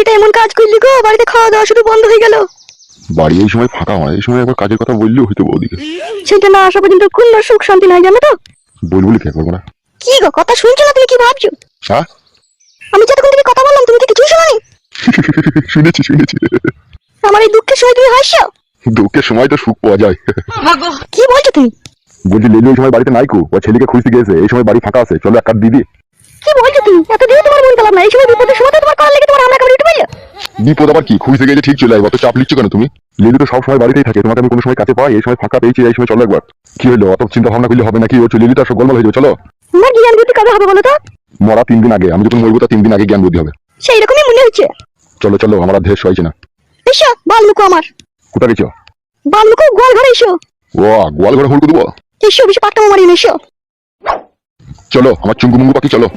ছেলেটা এমন কাজ করলি গো? বাড়িতে খাওয়া দাওয়া শুধু বন্ধ হয়ে গেল। বাড়ি এই সময় ফাঁকা হয় এই সময় একবার কাজের কথা বললেও হইতো বৌদিকে। সেটা না আসা পর্যন্ত কোনো সুখ শান্তি নাই জানো তো? বলব লিখে করব না। কি গো কথা শুনছো না তুমি? কি ভাবছ? হ্যাঁ আমি যতক্ষণ থেকে কথা বললাম তুমি কি কিছু শোনি শুনেছি শুনেছি। আমার এই দুঃখের সময় তুমি হাসছো? দুঃখের সময় তো সুখ পাওয়া যায়। কি বলছো তুমি? বলছি লেলি এই সময় বাড়িতে নাইকো ও ছেলেকে খুঁজতে গেছে এই সময় বাড়ি ফাঁকা আছে চলো এক কাঠ দিদি কি বলছো তুমি? এতদিন তোমার মন পেলাম না এই সময় বিপদের সময় তোমার করার লেগে পেল বিপদ আবার কি? খুঁজতে গেছে ঠিক চলে আসব। চাপ লিখছো কেন তুমি? লেলি তো সব সময় বাড়িতেই থাকে। তোমাকে আমি কোনো সময় কাছে পাই? এই সময় ফাঁকা পেয়েছি এই সময় চলো একবার। কি হলো? অত চিন্তা ভাবনা করলে হবে নাকি? ও লেলি তো সব গলমাল হয়ে যাবে চলো। তোমার জ্ঞান বুদ্ধি কবে হবে বলো তো? মরা তিন দিন আগে। আমি যখন মরবো তা তিন দিন আগে জ্ঞান বুদ্ধি হবে। সেই রকমই মনে হচ্ছে। চলো চলো আমার আর দেশ হয়েছে না। এসো বাল আমার। কোথা গেছো? বাল গোয়াল ঘরে এসো। ও গোয়াল ঘরে হুড়কো দেবো? এসো বেশি পাট্টা মারি এসো। চলো আমার চুঙ্গু মুঙ্গু পাখি চলো।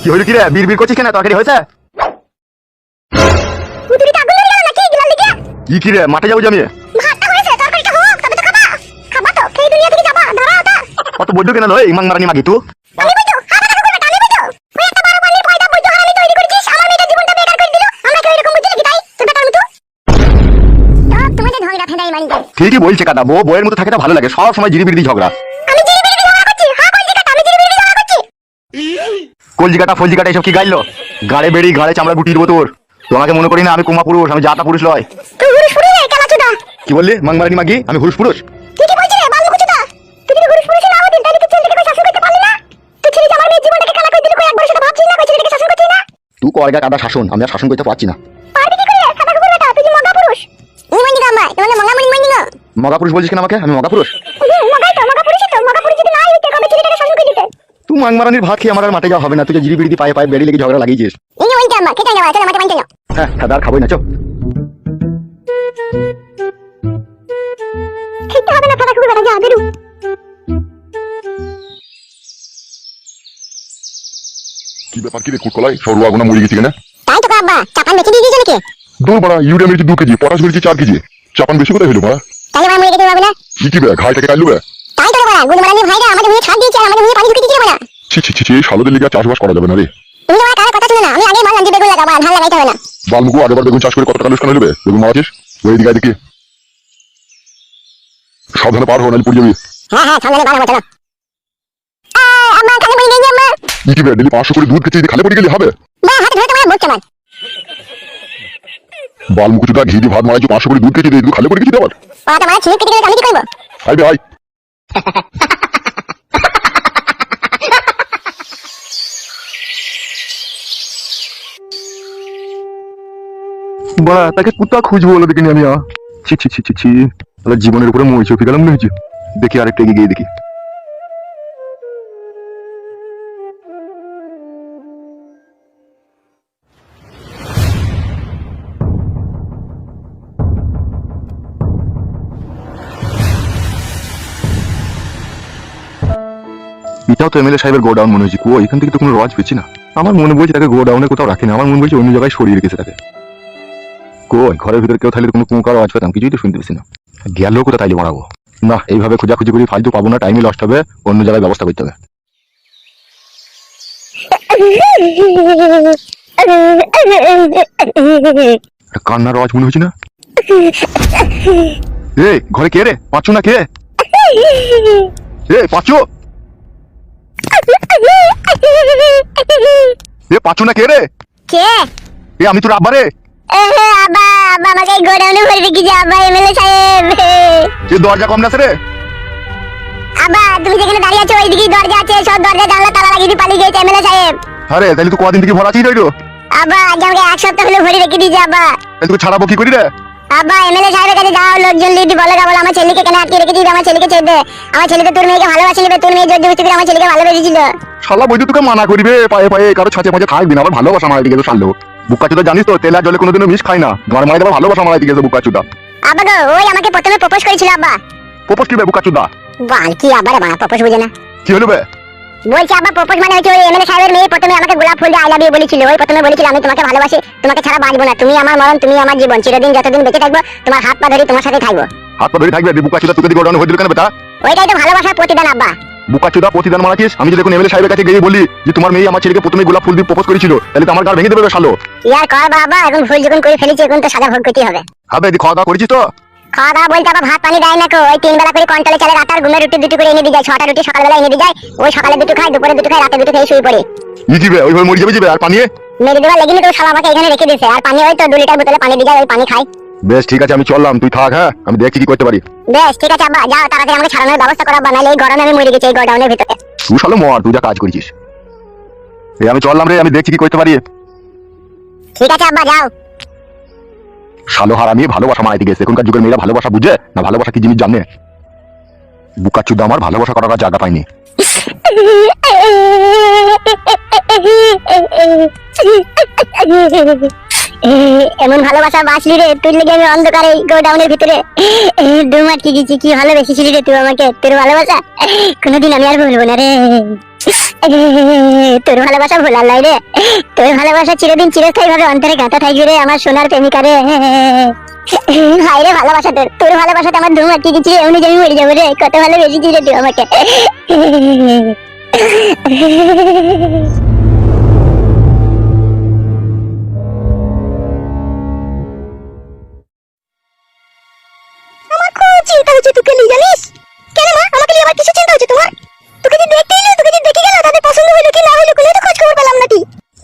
কি হইল কি রে বীর বীর করছিস কেন তরকারি হয়েছে কি কি রে মাঠে যাব আমি? তো তো তা অত বৈদ্য কেন লয় ইমান মারানি মাগি যায় ঠিকই বলছে কাদা বউ বইয়ের মতো থাকে তো ভালো লাগে সব সময় জিরি বিড়ি ঝগড়া। আমি জিরি বিরি ঝগড়া করছি হ্যাঁ কই জিকাটা আমি জিরি বিরি ঝগড়া করছি কলজিকাটা ফলজিকাটা এসব কি গাইলো? গাড়ে বেড়ি গাড়ে চামড়া গুটি দেবো তোর। তোমাকে মনে করি না আমি কুমা পুরুষ আমি জাতা পুরুষ লয় কি বললি? মাং মারানি মাগি? আমি পুরুষ পুরুষ? তুই কি বলছিস রে বালু কুচুদা তুই কি হুরুস ফুরি না হদিন তাহলে তুই ছেলেটাকে কই শাসন করতে পারলি না? তুই ছেলে আমার মেয়ের জীবনটাকে কালা করে দিল কই একবার সেটা ভাবছিস না? কই ছেলেটাকে শাসন করছিস না? তুই কয়গা কাদা শাসন আমি আর শাসন করতে পারছি না। মনি মগা পুরুষ বলছিস কেন আমাকে? আমি মগা পুরুষ মগাই তো মগা পুরুষই তো মগা পুরুষ যদি নাই হইতে কবে ছেলেটাকে শাসন করে দিতে তুই মাং মারানির ভাত খেয়ে আমার আর মাঠে যাওয়া হবে না। তুই জিরি বিড়ি পায়ে পায়ে বেড়ি লেগে ঝগড়া লাগিয়েছিস। যাওয়া চলো মাঠে মাঠে যাও। হ্যাঁ দাদা আর খাবোই না চো খেতে হবে না ফাটা কুকুর বেটা যা বেরু। কি ব্যাপার কি রে কুটকলাই? সরু আগুনা মরে গেছি কেন? তাই তো কাব্বা চাপান বেঁচে দিয়ে দিয়েছে নাকি? দূর বাড়া ইউরিয়া মেরেছি দু কেজি পটাশ মেরেছি চার কেজি। চাপান বেশি কোথায় হইল বাড়া? তাহলে আমার মরে গেতে পারবে না কি কি বে ঘাইটাকে বে? তাই তো বলা গুণ মারানি ভাইরা আমাদের মুখে ছাড় দিয়েছে আর আমাদের মুখে পানি ঢুকে দিয়েছে ছি ছি ছি ছি এই শালোদের লিগে চাষবাস করা যাবে না রে। তুমি আমার কারও কথা শুনে না। আমি আগে মানলাম যে বেগুন লাগাবো আর ধান লাগাইতে হবে না। বালমুকু আগেবার বেগুন চাষ করে কত টাকা লোকসান হইবে বেগুন মারাছিস ওই দিকে দেখি। সাবধানে পার হো নাহলে পুড়ে যাবি। হ্যাঁ হ্যাঁ সামনে চলো। আমার খালি আমার। কি কি বে ডেলি পাঁচশো করে দুধ খেতে খালে পড়ে গেলে হবে? বা হাতে ধরে তোমার বলছে আমার। বালমুকু চুটা ঘি দিয়ে ভাত মারাইছি পাঁচশো করে দুধ খেতে দিয়ে খালে পড়ে গেছি আবার? পাটা মারা ছিঁড়ে কেটে গেলে আমি কি করব? আই বা তাকে কুত্তা খুঁজবো বলে দেখিনি আমি। ছি ছি ছি ছি ছি। তাহলে জীবনের উপরে হয়েছে দেখি আরেকটা এগিয়ে গিয়ে দেখি। এটাও তো এমএলএ সাহেবের গোডাউন মনে হচ্ছে কো এখান থেকে তো কোনো রজ পেয়েছি না। আমার মনে বলছে তাকে গোডাউনে কোথাও রাখেনি। আমার মনে বলছে অন্য জায়গায় সরিয়ে রেখেছে তাকে। কই? ঘরের ভিতরে কেউ থাকলে কোনো কুঁকার আওয়াজ পেতাম কিছুই তো শুনতে পেছি না। গেলেও কোথা তাইলে মারাবো? না এইভাবে খোঁজাখুঁজি করি ফালতু পাবো না টাইমই লস্ট হবে অন্য জায়গায় ব্যবস্থা করতে হবে। কান্নার আওয়াজ মনে হচ্ছে না? এ ঘরে কে রে? পাঁচু না কে? এ পাঁচু! এ পাঁচু না কে রে? কে? এ আমি তোর আব্বা রে। আবা আবা আমাকে গোডাউনে ভরে রেখেছে আবা এমএলএ সাহেব। এ দরজা কম না রে? আবা তুমি যেখানে দাঁড়িয়ে আছো ওইদিকে দরজা আছে সব দরজা জানলা তালা লাগিয়ে দিয়ে পালিয়ে গেছে এমএলএ সাহেব। আরে তাহলে তুই কদিন থেকে ভরা আছিস রইল? আব্বা আজ আমাকে এক সপ্তাহ হলো ভরে রেখে দিয়েছে আব্বা। তাহলে তুই ছাড়াবো কি করি রে? আব্বা এমএলএ সাহেবের কাছে যাও লোকজন লিডি বলে বল আমার ছেলেকে কেন আটকে রেখে দিবি আমার ছেলেকে ছেড়ে দে। আমার ছেলে তো তোর মেয়েকে ভালোবাসি নেবে তোর মেয়ে জোর জবরদস্তি করে আমার ছেলেকে ভালোবেসেছিল শালা বৈদ্য তোকে মানা করিবে পায়ে পায়ে কারও ছাঁচে পাঁচে থাকবি না আবার ভালোবাসা মারাইতে গেছে শাল্লো বুকা চুদা জানিস তো তেল আর জলে কোনোদিনও মিশ খাই না। তোমার মায়ের আবার ভালোবাসা মারাইতে গেছে বুকা চুদা আব্বা গো ওই আমাকে প্রথমে প্রপোজ করেছিল আব্বা। প্রপোজ কি বে বুকা চুদা বাল কি আবার মা প্রপোজ বুঝে না। কি হলো বে? বলছি আব্বা প্রপোজ মানে হচ্ছে ওই এমএলএ সাহেবের মেয়ে প্রথমে আমাকে গোলাপ ফুল দিয়ে আই লাভ ইউ বলেছিল। ওই প্রথমে বলেছিল আমি তোমাকে ভালোবাসি তোমাকে ছাড়া বাঁচবো না। তুমি আমার মরণ তুমি আমার জীবন। চিরদিন যতদিন বেঁচে থাকব তোমার হাত পা ধরে তোমার সাথে থাকব। হাত পা ধরে থাকবে বুকা চুদা তোকে দিয়ে গোডাউন হয়ে দিল কেন বেটা ওইটাই তো ভালোবাসার প্রতিদান আব্বা। বুকা চুদা প্রতিদান মারাছিস আমি যদি এখন এমএলএ সাহেবের কাছে গিয়ে বলি যে তোমার মেয়ে আমার ছেলেকে প্রথমে গোলাপ ফুল দিয়ে প্রপোজ করেছিল তাহলে তো আমার গাড় ভেঙে দেবে শালো ইয়ার কর বাবা এখন ভুল যখন করে ফেলেছি এখন তো সাজা ভোগ করতে হবে। হবে দি খাওয়া দাওয়া করেছিস তো? খাওয়া দাওয়া বলতে আবার ভাত পানি দেয় না কো। ওই তিন বেলা করে কন্ট্রোলে চালের আটার ঘুমের রুটি দুটো করে এনে দিয়ে যায় ছটা রুটি সকালবেলা এনে দিয়ে যায়। ওই সকালে দুটো খায় দুপুরে দুটো খায় রাতে দুটো খেয়ে শুয়ে পড়ে। ই দিবে ওইভাবে মরে যাবে যাবে আর পানিয়ে মেরে দেওয়ার লেগে তো শালা আমাকে এখানে রেখে দিয়েছে। আর পানি ওই তো দু লিটার বোতলে পানি দিয়ে যায় ওই পানি খাই বেশ ঠিক আছে আমি চললাম। তুই থাক হ্যাঁ? আমি দেখছি কি করতে পারি। বেশ ঠিক আছে আব্বা যাও তাড়াতাড়ি আমাকে ছাড়ানোর ব্যবস্থা করা বানালে এই গরমে আমি মরে গেছি এই গোডাউনের ভিতরে। তুই শালো মর তুই যা কাজ করেছিস। এই আমি চললাম রে আমি দেখছি কি করতে পারি। ঠিক আছে আব্বা যাও। শালো হারামি ভালোবাসা মারাইতে গেছে। এখনকার যুগের মেয়েরা ভালোবাসা বুঝে? না ভালোবাসা কি জিনিস জানে? বুকা চুদা আমার ভালোবাসা করার জায়গা পাইনি এমন ভালোবাসা বাঁচলি রে তুই লেগে আমি অন্ধকারে গোডাউনের ভিতরে। দু মাটকে গেছি, কি ভালোবেসেছিলি রে তুই আমাকে? তোর ভালোবাসা? কোনোদিন আমি আর ভুলবো না রে। তোর ভালোবাসা ভোলার লাই রে। তোর ভালোবাসা চিরদিন চিরস্থায়ী ভাবে অন্তরে গাঁথা থাকবে রে, আমার সোনার প্রেমিকা রে। হাই রে ভালোবাসা তোর তোর ভালোবাসাতে আমার ধুম আটকে গেছি এমনি আমি মরে যাব রে, কত ভালোবেসেছিস রে তুই আমাকে।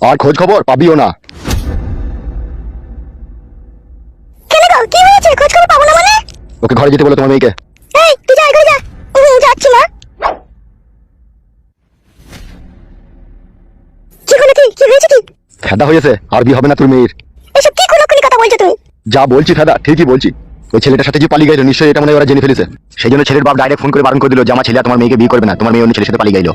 আর খোঁজ খবর পাবিও না। কেন গো কি হয়েছে? খোঁজ খবর পাবো না মানে? ওকে ঘরে যেতে বলে তোমার মেয়েকে। এই তুই যা ঘরে যা। হুম যাচ্ছি মা। কি হলো কি? কি হয়েছে কি? ফেদা হয়েছে আর বিয়ে হবে না তোর মেয়ের। এসব কি কোনো কথা বলছো তুমি? যা বলছি ফেদা ঠিকই বলছি। ওই ছেলেটার সাথে যে পালিয়ে গেল নিশ্চয়ই এটা মনে হয় ওরা জেনে ফেলেছে। সেই জন্য ছেলের বাপ ডাইরেক্ট ফোন করে বারণ করে দিল যে আমার ছেলে তোমার মেয়েকে বিয়ে করবে না তোমার মেয়ে অন্য ছেলের সাথে পালিয়ে গেল।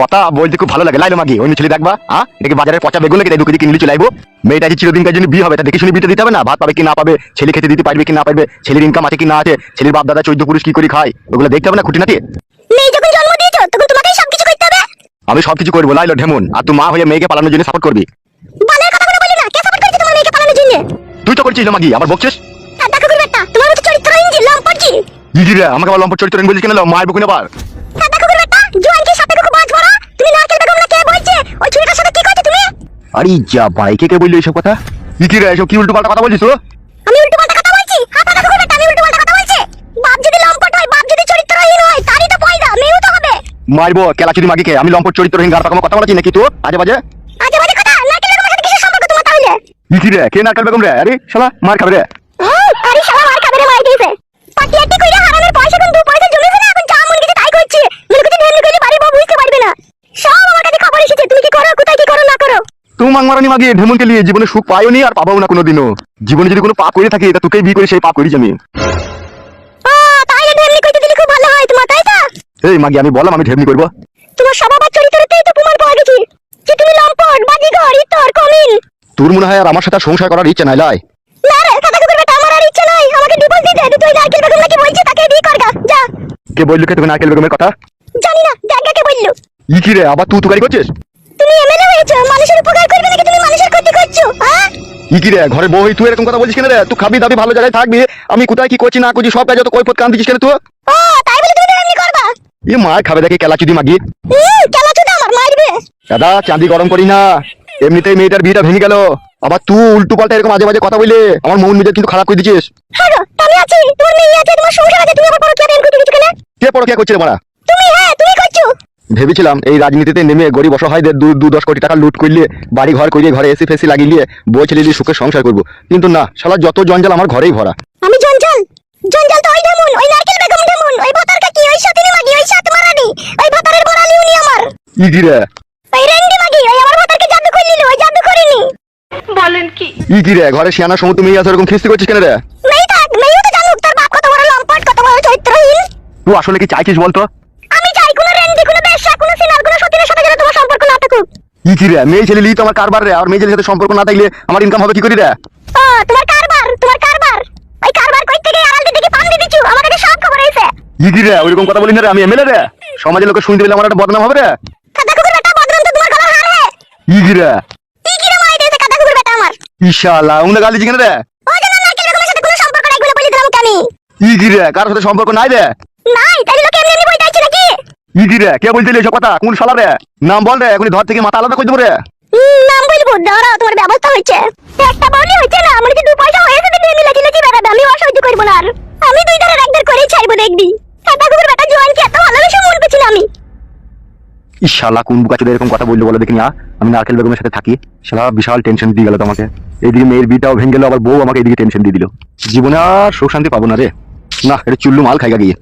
কথা বলতে খুব ভালো লাগে। লাইলো মাগি অন্য ছেলে দেখবা হ্যাঁ এটাকে বাজারে পচা বেগুন লেগে দুটো কিনলে চলে আইবো মেয়েটা যে চিরদিনকার জন্য বিয়ে হবে তা দেখে শুনে বিয়েটা দিতে হবে না? ভাত পাবে কি না পাবে? ছেলে খেতে দিতে পারবে কি না পারবে? ছেলের ইনকাম আছে কি না আছে? ছেলের বাপ দাদা চৈদ্দ পুরুষ কি করে খায়? ওগুলো দেখতে হবে না খুঁটিনাটি? মেয়ে যখন জন্ম দিয়েছ তখন তোমাকেই সবকিছু করতে হবে। আমি সবকিছু করব লাইলো ঢেমন। আর তুই মা হয়ে মেয়েকে পালানোর জন্য সাপোর্ট করবি। বালের কথা বলে না? কে সাপোর্ট করছে তোমার মেয়েকে পালানোর জন্য? তুই তো করছিস না মাগি আবার বকছিস? দেখো গুরবেটা তোমার মতো চরিত্রহীন যে লম্পটজি ইজি রে আমাকে লম্পট চরিত্র বলছিস কেন মায়ের বুকুন আর দেখো জোয়ানকে সাথে বাজ আরে যা বাইকে কে বললি এইসব কথা? কি রে এসব কি উল্টো পাল্টা কথা বলছিস তো আমি উল্টো পাল্টা কথা বলছি? হাত কথা গুরবেটা আমি উল্টো পাল্টা কথা বলছি? বাপ যদি লম্পট হয় বাপ যদি চরিত্রহীন হয় তারই তো পয়দা মেয়েও তো হবে। মারবো কেলাচুরি মাগিকে আমি লম্পট চরিত্রহীন গার পাকামো কথা বলছি নাকি তো আজে বাজে? আজে বাজে কথা? নাকি বেগমের সাথে কিছু সম্পর্ক তোমার তাহলে? কি রে কে না বেগম রে? আরে শালা মার খাবে রে হুম, আরে শালা মার খাবে রে মার দিয়েছে পাটি একটি কইরা হারামের পয়সা কোন দু পয়সা জমেছে না এখন যা মন গেছে তাই করছে মনে করছে ঢেমনি কইলে বাড়ি বউ বুঝতে পারবে না সব আমার কাছে খবর এসেছে তুমি কি করো কোথায় কি করো না করো তুমি মাংমারানি মাগি ঢেমনকে নিয়ে জীবনে সুখ পাইও নি আর পাবাও না কোনোদিনও। জীবনে যদি কোনো পাপ করে থাকি তা তোকেই বিয়ে করে সেই পাপ করি আমি। এই মাগি আমি বললাম আমি ঢেমনি করব। তোমার স্বভাব আর চরিত্রতেই তো প্রমাণ পাওয়া গেছে। যে তুমি লম্পট বাজিঘর ইতর কমিন। তোর মনে হয় আর আমার সাথে সংসার করার ইচ্ছা নাই লাই? না রে কথা কুকুর বেটা আমার আর ইচ্ছা নাই। আমাকে ডিভোর্স দিতে দে তুই নারকেল বেগম নাকি বলছে তাকে বিয়ে করগা যা। কে বলল কে তুমি নারকেল বেগমের কথা? জানি না জায়গাকে বলল। ই কি রে আবার তুই তুকারি করছিস? তুমি এমএলএ হয়েছো মানুষের উপকার করবে নাকি তুমি মানুষের ক্ষতি করছ হ্যাঁ কি রে ঘরে বউ তুই এরকম কথা বলছিস কেন রে? তুই খাবি দাবি ভালো জায়গায় থাকবি আমি কোথায় কি করছি না করছি সব কাজ তো কৈফত কান দিচ্ছিস কেন তুই? ও তাই বলে তুমি এমনি করবা? ই মার খাবে দেখে কেলাচুদি মাগি। কেলা চুদা আমার মারবে। দাদা চাঁদি গরম করি না। এমনিতেই মেয়েটার বিয়েটা ভেঙে গেল। আবার তুই উল্টো পাল্টা এরকম আজে বাজে কথা বলে আমার মন মেজাজ কিন্তু খারাপ করে দিচ্ছিস হ্যাঁ আমি আছি তোমার মেয়ে আছে তোমার সংসার আছে তুমি আবার পরকিয়া প্রেম করতে কিছু কেন? কে পড়ো কে করছে মারা তুমি হ্যাঁ তুমি করছ ভেবেছিলাম এই রাজনীতিতে নেমে গরিব অসহায়দের দু দু দশ কোটি টাকা লুট করলে বাড়ি ঘর করিয়ে ঘরে এসি ফেসি লাগিয়ে বই ছেলে দিয়ে সুখে সংসার করব। কিন্তু না শালা যত জঞ্জাল আমার ঘরেই ভরা। আমি জঞ্জাল! জঞ্জাল তো ওই ওই নারকেল বেগম ওই ভাতার কাকি ওই মাগি ওই সাত মারানি ওই ভাতারের বড়ালি উনি আমার। ই কি ওই রেন্ডি মাগি ওই আমার ভাতারকে জাদু করে নিল ওই জাদু করিনি। বলেন কি? ই কি রে ঘরে শিয়ানা সময় তুমি আছো এরকম খিস্তি করছিস কেন রে? মেয়ে থাক মেয়েও তো জানুক তোর বাপ কত বড় লম্পট কত বড় চরিত্রহীন। তুই আসলে কি চাইছিস বলতো আমি চাই কোনো রেন্ডি কোনো বেশ্যা কোনো সিনার কোনো সতীনের সাথে যেন তোমার সম্পর্ক না থাকুক ই কি রে? মেয়ে ছেলে তো আমার কারবার রে। আর মেয়ে ছেলের সাথে সম্পর্ক না থাকলে আমার ইনকাম হবে কি করি রে? ও তোমার কারবার তোমার কারবার। ওই কারবার কই থেকে আড়াল কি আমার কাছে সব খবর ই কি রে? ওইরকম কথা না রে আমি এমএলএ রে। সমাজের লোকে শুনতে পেলে আমার একটা বদনাম হবে রে। কাদা কুকুর বেটা বদনাম তো তোমার হার ই কি রে? কি কি রে মাই দিয়েছে? কাদা কুকুর বেটা আমার। ইশাআল্লাহ উনি গালি রে? ও যেন নারকেল বেগমের সাথে কোনো সম্পর্ক নাই বলে বলে দিলাম ই কি রে? কারোর সাথে সম্পর্ক নাই রে? নাই তাই লোকে এমনি এমনি বই দিচ্ছে নাকি ই কি রে কে বলতে এসব কথা? কোন শালা রে? নাম বল রে এখনই ধর থেকে মাথা আলাদা করে দেবো রে। নাম বলব? দাঁড়াও তোমার ব্যবস্থা হচ্ছে একটা বলি হচ্ছে না আমার যদি দু পয়সা হয়েছে তো নিয়ে লেগে লেগে বেড়াবে আমি অসহ্য করব না আর। আমি দুই ধারে একদের করেই ছাড়বো দেখবি। কাদা কুকুর বেটা জোয়ানকে এত ভালোবেসে মন পেছিল আমি? ইশালা কোন বুকা চোদা এরকম কথা বলল বলে দেখিনি আ? আমি নারকেল বেগমের সাথে থাকি। শালা বিশাল টেনশন দিয়ে গেল তোমাকে। এইদিকে মেয়ের বিটাও ভেঙে গেল আবার বউ আমাকে এদিকে টেনশন দিয়ে দিল। জীবনে আর সুখ শান্তি পাবো না রে। না এটা চুল্লু মাল খাইগা গিয়ে।